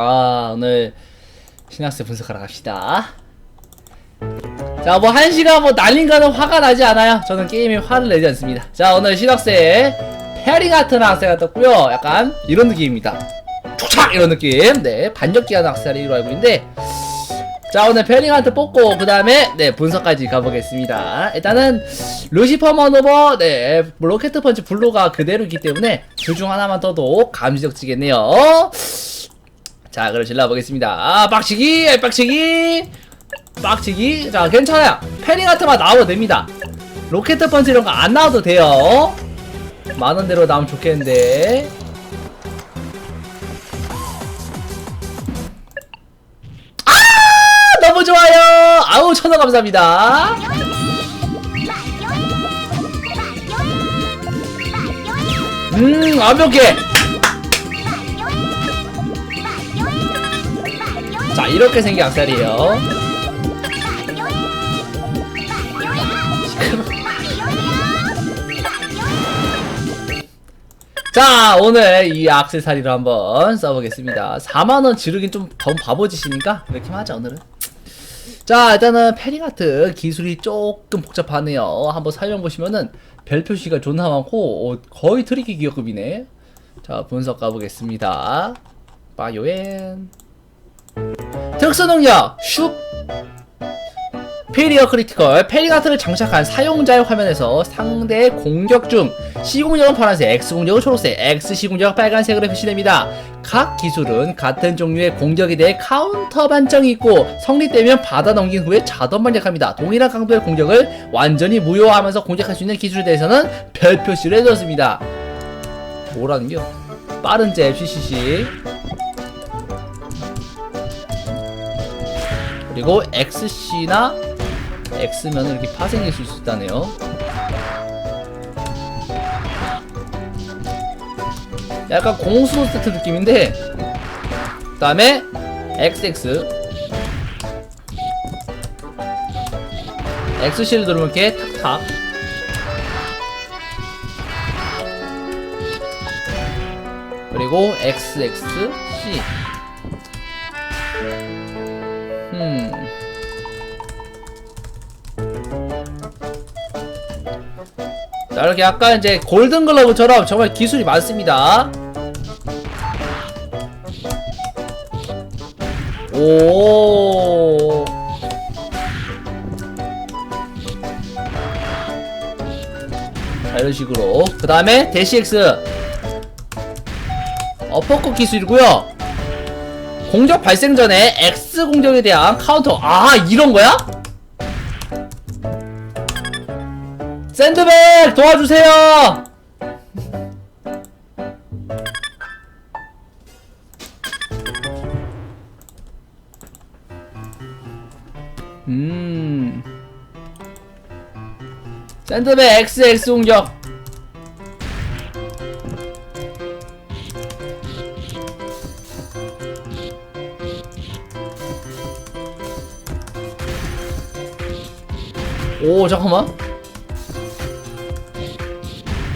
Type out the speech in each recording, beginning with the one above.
아 오늘 신학생 분석하러 갑시다. 자 뭐 한 시간 뭐 날린가는 화가 나지 않아요. 저는 게임에 화를 내지 않습니다. 자 오늘 신학생 페링 같은 학생가 떴고요. 약간 이런 느낌입니다. 촉착 이런 느낌. 네 반격기하는 학생이로 알고 있는데 자 오늘 페링한테 뽑고 그 다음에 네 분석까지 가보겠습니다. 일단은 루시퍼 머너버 네 로켓 펀치 블루가 그대로이기 때문에 둘 중 하나만 떠도 감지적지겠네요 자 그럼 질러보겠습니다. 아 빡치기 아, 빡치기. 빡치기. 자 괜찮아요. 페링한테만 나와도 됩니다. 로켓 펀치 이런 거 안 나와도 돼요. 만원대로 나오면 좋겠는데. 아, 너무 좋아요. 아우 천원 감사합니다. 음 완벽해 자 이렇게 생긴 악살이에요. 자 오늘 이 악세사리를 한번 써보겠습니다. 4만원 지르긴 좀 너무 바보짓이니까 이렇게 하자 오늘은. 자 일단은 페링아트 기술이 조금 복잡하네요. 한번 사용해보시면은 별 표시가 존나 많고 어, 거의 트리키 기업급이네. 자 분석 가보겠습니다. 바이오엔 특수 능력 슉 페리어 크리티컬 페리가트를 장착한 사용자의 화면에서 상대의 공격 중 C공격은 파란색, X공격은 초록색, XC공격은 빨간색으로 표시됩니다. 각 기술은 같은 종류의 공격에 대해 카운터 반정이 있고 성립되면 받아 넘긴 후에 자동 반격합니다. 동일한 강도의 공격을 완전히 무효화하면서 공격할 수 있는 기술에 대해서는 별 표시를 해줬습니다. 뭐라는겨? 빠른 잽 CCC 그리고 XC나 X면 이렇게 파생일 수 있다네요. 약간 공수 세트 느낌인데, 그 다음에 XX, XC를 누르면 이렇게 탁탁. 그리고 XXC. 자 이렇게 약간 이제 골든 글러브처럼 정말 기술이 많습니다. 오. 자 이런 식으로 그 다음에 대시엑스 어퍼컷 기술이고요. 공격 발생 전에 X 공격에 대한 카운터 아 이런 거야? 샌드백 도와주세요. 음. 샌드백 X X 공격. 오 잠깐만.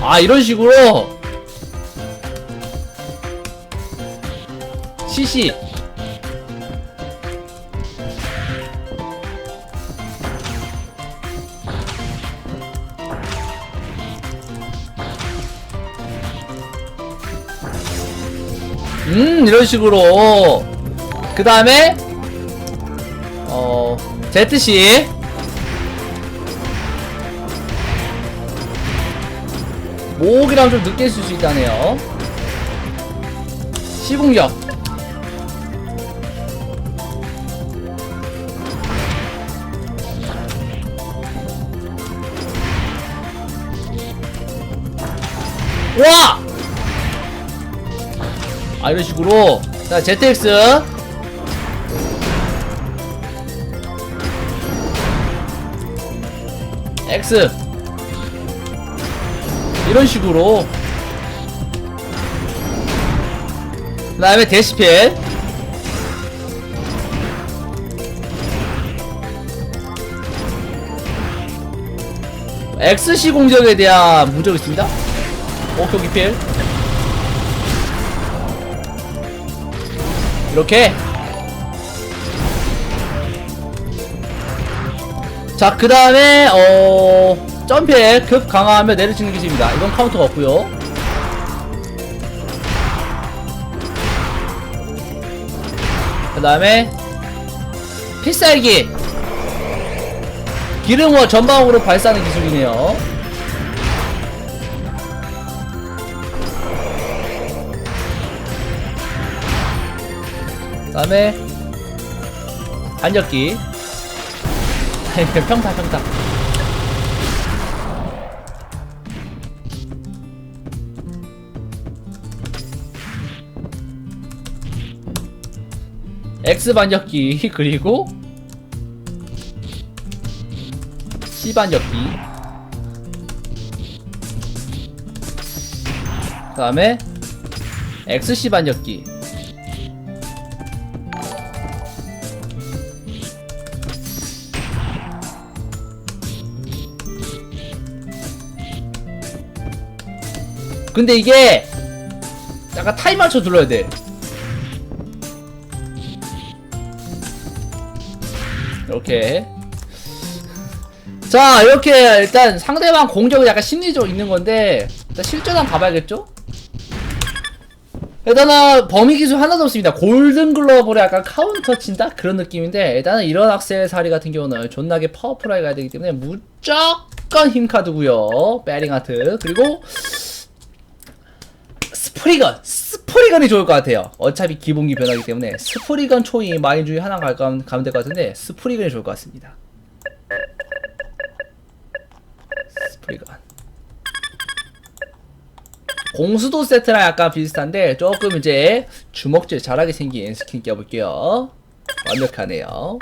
아 이런 식으로? CC 음 이런 식으로. 그 다음에 어 ZC 목이랑 좀 늦게 쓸 수 있다네요. 시공격. 와! 아, 이런 식으로. 자, ZX. X. 이런 식으로. 그 다음에 데시펠 XC 공격에 대한 무적이 있습니다. 오케이 오케이 필. 이렇게. 자 그 다음에 어 점프에 급 강화하며 내려치는 기술입니다. 이건 카운터가 없고요. 그 다음에 필살기. 기름과 전방으로 발사하는 기술이네요. 그 다음에 반격기. 평타 평타 X 반격기 그리고 C 반격기 그 다음에 XC 반격기 근데 이게 약간 타임 맞춰 눌러야 돼. 이렇게. 자, 이렇게 일단 상대방 공격을 약간 심리적으로 있는 건데 일단 실전 한번 가봐야겠죠? 일단은 범위 기술 하나도 없습니다. 골든 글러브로 약간 카운터 친다? 그런 느낌인데 일단은 이런 악셀 사리 같은 경우는 존나게 파워풀하게 가야 되기 때문에 무조건 힘카드고요 베링 하트. 그리고 스프리건! 스프리건이 좋을 것 같아요. 어차피 기본기 변하기 때문에 스프리건 초이 마인 중에 하나 갈, 가면 될 것 같은데 스프리건이 좋을 것 같습니다. 스프리건. 공수도 세트랑 약간 비슷한데 조금 이제 주먹질 잘하게 생긴 스킨 껴볼게요. 완벽하네요.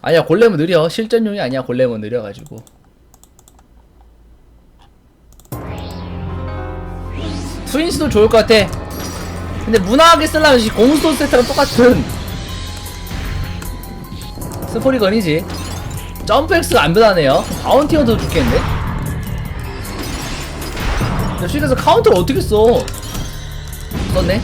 아니야 골렘은 느려. 실전용이 아니야 골렘은 느려가지고. 트윈스도 좋을 것 같아. 근데 무난하게 쓰려면 이 공수도 세트랑 똑같은 스포리건이지. 점프엑스가 안 변하네요. 바운티어도 좋겠는데? 야, 실에서 카운터를 어떻게 써? 썼네?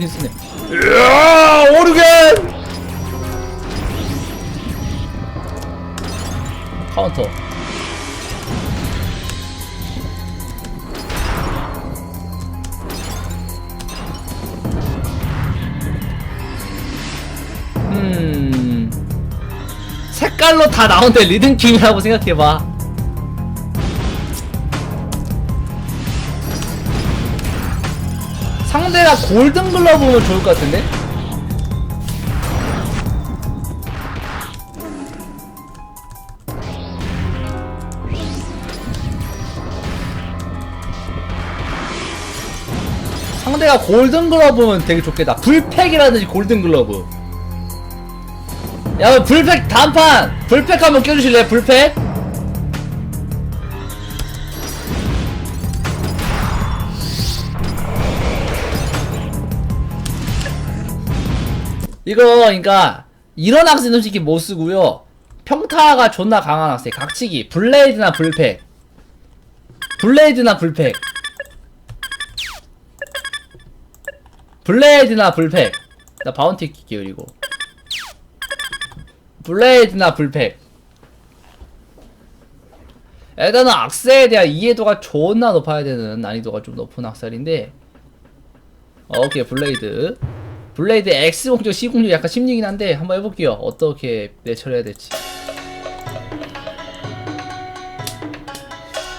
쓰긴 쓰네. 이야, 오르겐! 카운터. 음. 색깔로 다 나오는데 리듬킹이라고 생각해봐. 상대가 골든 글러브면 좋을 것 같은데? 상대가 골든 글러브면 되게 좋겠다. 불팩이라든지 골든 글러브. 야, 불팩 단판! 불팩 한번 껴주실래? 불팩? 이거 그러니까 이런 학생 솔직히 못 쓰고요. 평타가 존나 강한 학생 각치기. 블레이드나 불팩. 블레이드나 불팩. 블레이드나 불팩. 나 바운티 킬게 그리고. 블레이드나 불팩. 일단은 악셀에 대한 이해도가 존나 높아야 되는 난이도가 좀 높은 악셀인데. 오케이 블레이드 블레이드 X 공격 C 공격 약간 심리긴 한데 한번 해볼게요. 어떻게 내처리해야 될지.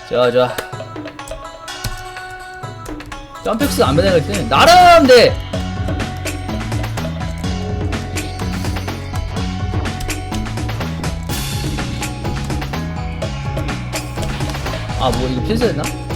좋아 좋아 점프엑스 안 변해가 있더니 나름대 아뭐 이거 필수였나?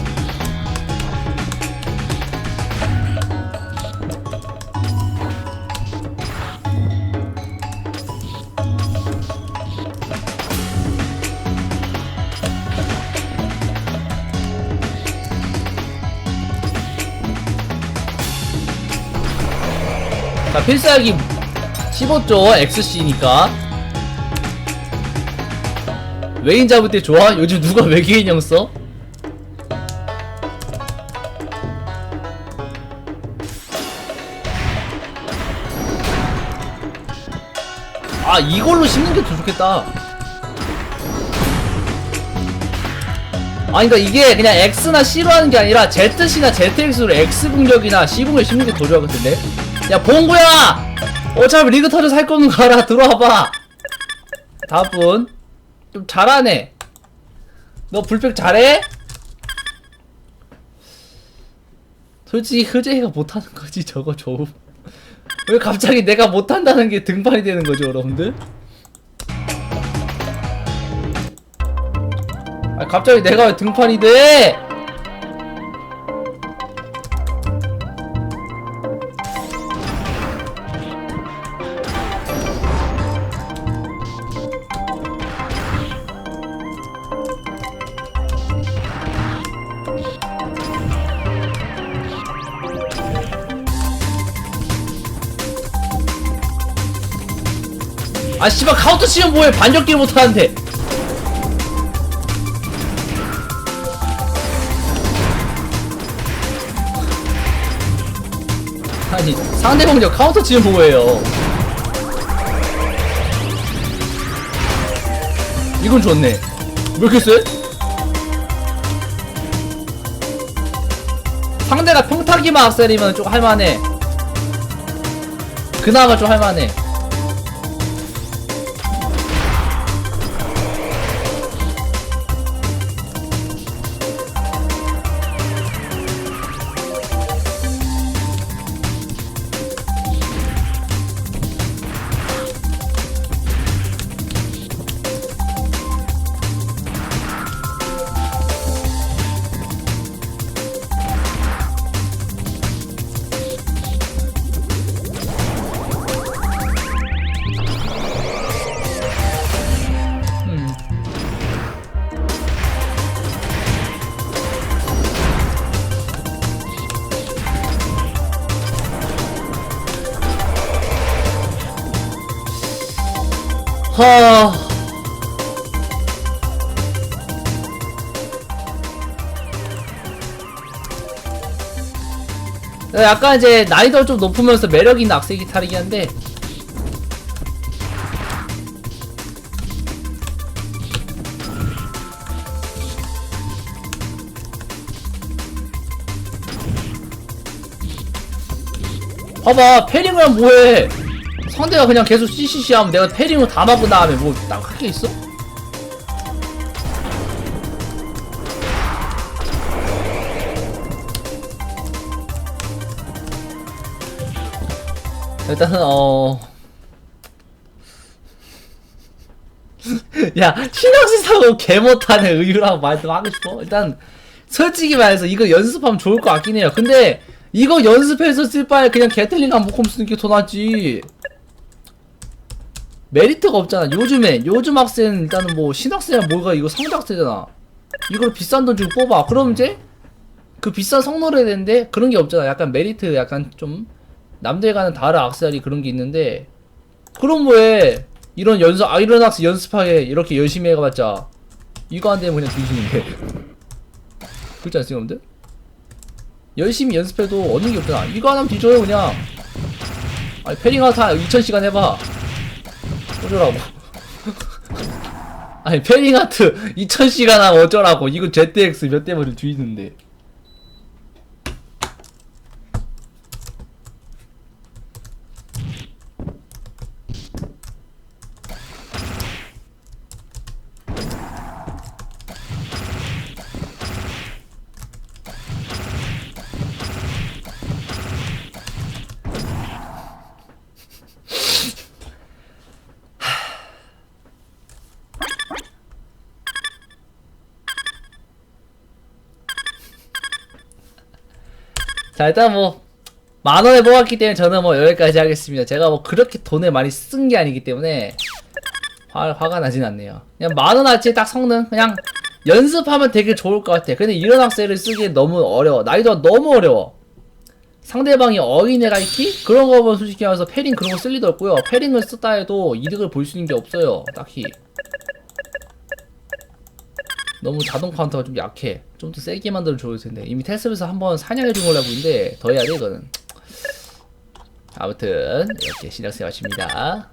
필살기 씹었죠 XC니까 외인 잡을 때 좋아? 요즘 누가 외계인형 써? 아 이걸로 씹는 게 더 좋겠다 아 그니까 이게 그냥 X나 C로 하는 게 아니라 ZC나 ZX로 X 공격이나 C 공격 씹는 게더것 같은데 야 봉구야 어차피 리그 터져 살 거면 가라 들어와봐 다음 분좀 잘하네 너 불백 잘해? 솔직히 흐재이가 못하는 거지 저거 좀. 왜 갑자기 내가 못한다는 게 등판이 되는 거죠 여러분들? 아 갑자기 내가 왜 등판이 돼? 아 씨발 카운터 치면 뭐해? 반격기를 못하는데. 아니 상대 공격 카운터 치면 뭐해요? 이건 좋네. 왜 이렇게 세? 상대가 평타기만 악셀이면 좀 할만해. 그나마 좀 할만해 하. 약간 이제 난이도가 좀 높으면서 매력 있는 악세 기타이긴 한데 봐봐 하면 뭐해 상대가 그냥 계속 CCC 하면 내가 패링을 다 맞고 나가면 뭐딱할게 있어? 일단은 어... 야 신앙시 사고 개 못하는 의유라고 말좀 하고 싶어? 일단 솔직히 말해서 이거 연습하면 좋을 것 같긴 해요. 근데 이거 연습해서 쓸 바에 그냥 게틀링 한 모컴 쓰는 게 더 낫지 메리트가 없잖아. 요즘에 요즘 학생 일단은 뭐 신학생이야 뭐가 이거 상작세잖아. 이걸 비싼 돈 주고 뽑아. 그럼 이제 그 비싼 해야 되는데 그런 게 없잖아. 약간 메리트 약간 좀 남들과는 다른 악세사리 그런 게 있는데 그럼 뭐해 이런 연습 학생 연습하게 이렇게 열심히 해가봤자 이거 안 되면 그냥 뒤지는데? 그렇지 않습니까 여러분들? 열심히 연습해도 얻는 게 없잖아. 이거 하나면 뒤져요 그냥. 아니 한 2000시간 해봐 어쩌라고. 아니 패링아트 2000시간 하면 어쩌라고. 이거 ZX 몇 대만 뒤지는데 자 일단 뭐 만원에 모았기 때문에 저는 뭐 여기까지 하겠습니다 제가 뭐 그렇게 돈을 많이 쓴 게 아니기 때문에 화, 화가 나진 않네요 그냥 만원어치 딱 성능 그냥 연습하면 되게 좋을 것 같아 근데 이런 학생을 쓰기엔 너무 어려워 난이도가 너무 어려워 상대방이 어린애가 있기? 그런 거 보면 솔직히 말해서 패링 그런 거 쓸 리도 없고요. 패링을 썼다 해도 이득을 볼 수 있는 게 없어요. 딱히. 너무 자동 카운터가 좀 약해. 좀 더 세게 만들어 줘야 텐데. 이미 테스트에서 한번 사냥해 준 걸로 알고 있는데 더 해야 돼 이거는. 아무튼 이렇게 시작세 마칩니다.